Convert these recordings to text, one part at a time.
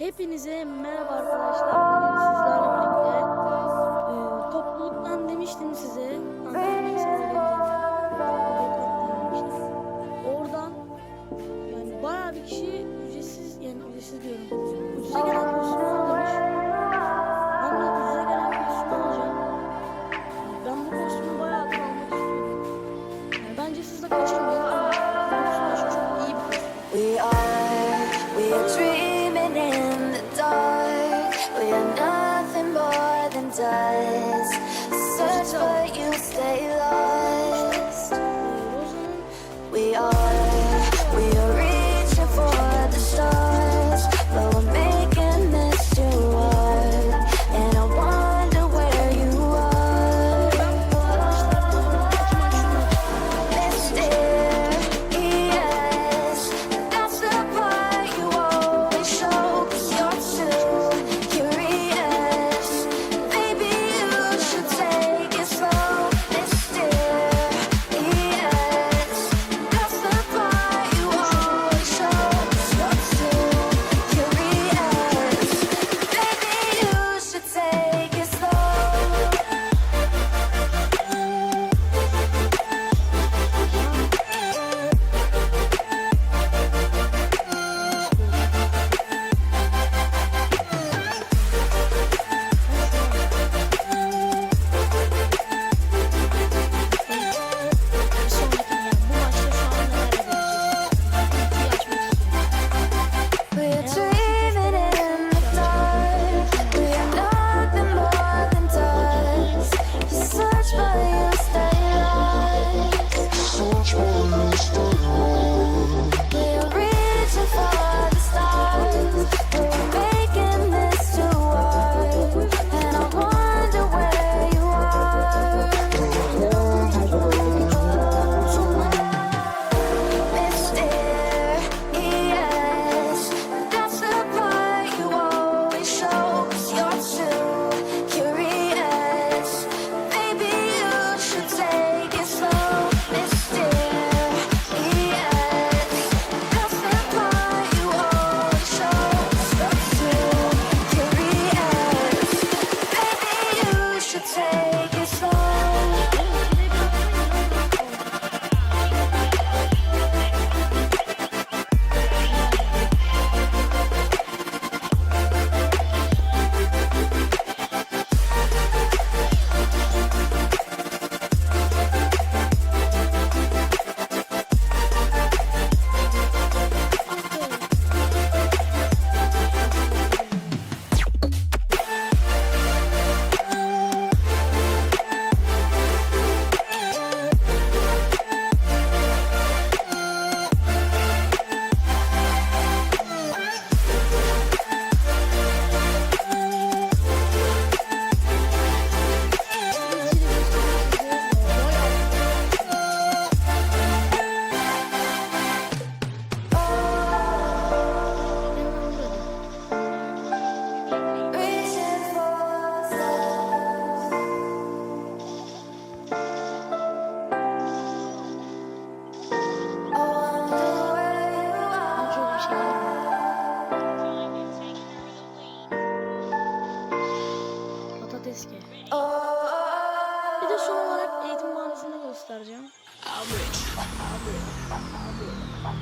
Hepinize merhaba arkadaşlar. Bugün sizlerle birlikte e, topluluktan demiştim size. Antalya'ya demiştim. Oradan yani bayağı bir kişi ücretsiz yani ücretsiz diyorum. Ucuza gelen Müslüman demiş. Ben de ucuza gelen Müslüman alacağım. Yani ben bu kostümü bayağı almak istiyorum. Yani bence siz de kaçırmayın. Ama bu çok iyi bir kostüm. We are, we are ใจ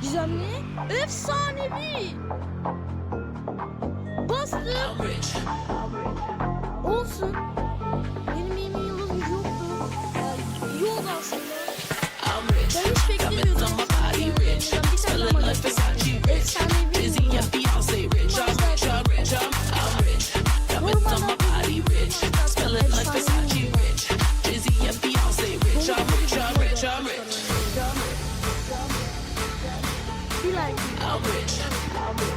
Gizemli, efsanevi. Bastım. Olsun. I'm rich. I'm rich.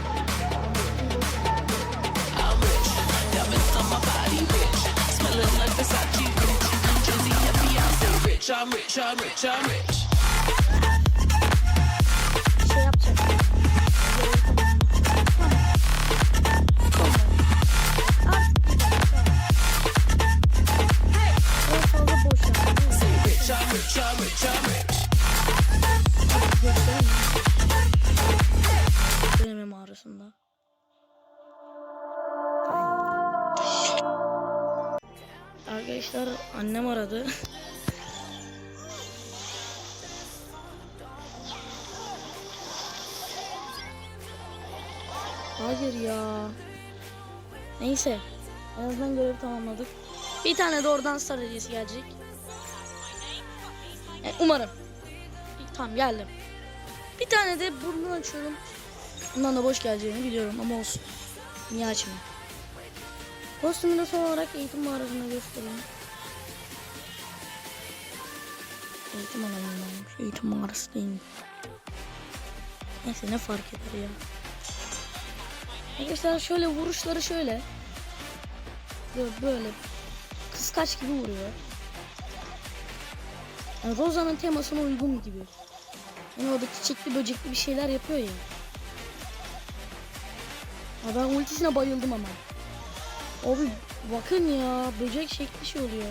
Diamonds on my body, rich. Smelling like Versace, rich. Jersey, happy, I rich. I'm rich. I'm rich. I'm rich. Annem aradı. Hayır ya. Neyse. En azından görevi tamamladık. Bir tane de oradan star hediyesi gelecek. Yani umarım. Tamam geldim. Bir tane de burnunu açıyorum. Bundan da boş geleceğini biliyorum ama olsun. Niye açmayayım? Kostümü son olarak eğitim mağarasında göstereyim. Eğitim alanındaymış. Eğitim mağarası değil? Neyse ne fark eder ya. Arkadaşlar şöyle vuruşları şöyle. Böyle, böyle kıskaç gibi vuruyor. Yani Rosa'nın temasına uygun gibi. Yani orada çiçekli böcekli bir şeyler yapıyor ya. ya ben ultisine bayıldım ama. Abi bakın ya böcek şekli şey oluyor.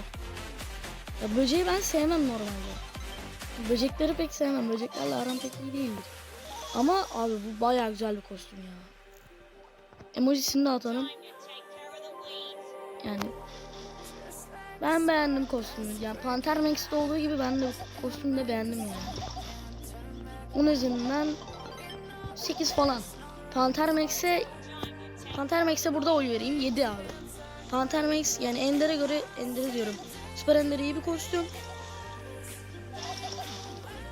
Ya böceği ben sevmem normalde. Böcekleri pek sevmem. Böceklerle aram pek iyi değildir. Ama abi bu baya güzel bir kostüm ya. Emojisini de atalım. Yani ben beğendim kostümü. Yani Panther Max'te olduğu gibi ben de kostümü de beğendim yani. Onun üzerinden 8 falan. Panther Max'e Panther Max'e burada oy vereyim 7 abi. Panther Max yani Ender'e göre Ender'e diyorum. Süper Ender iyi bir kostüm.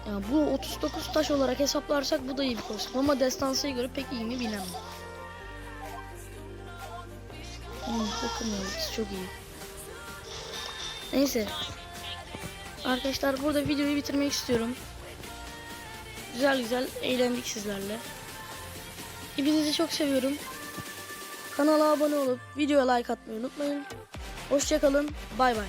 Ya bu 39 taş olarak hesaplarsak bu da iyi bir kostüm ama destansıya göre pek iyi mi bilemem. Hmm, bakın çok iyi. Neyse. Arkadaşlar burada videoyu bitirmek istiyorum. Güzel güzel eğlendik sizlerle. Hepinizi çok seviyorum. Kanala abone olup videoya like atmayı unutmayın. Hoşçakalın. Bay bay.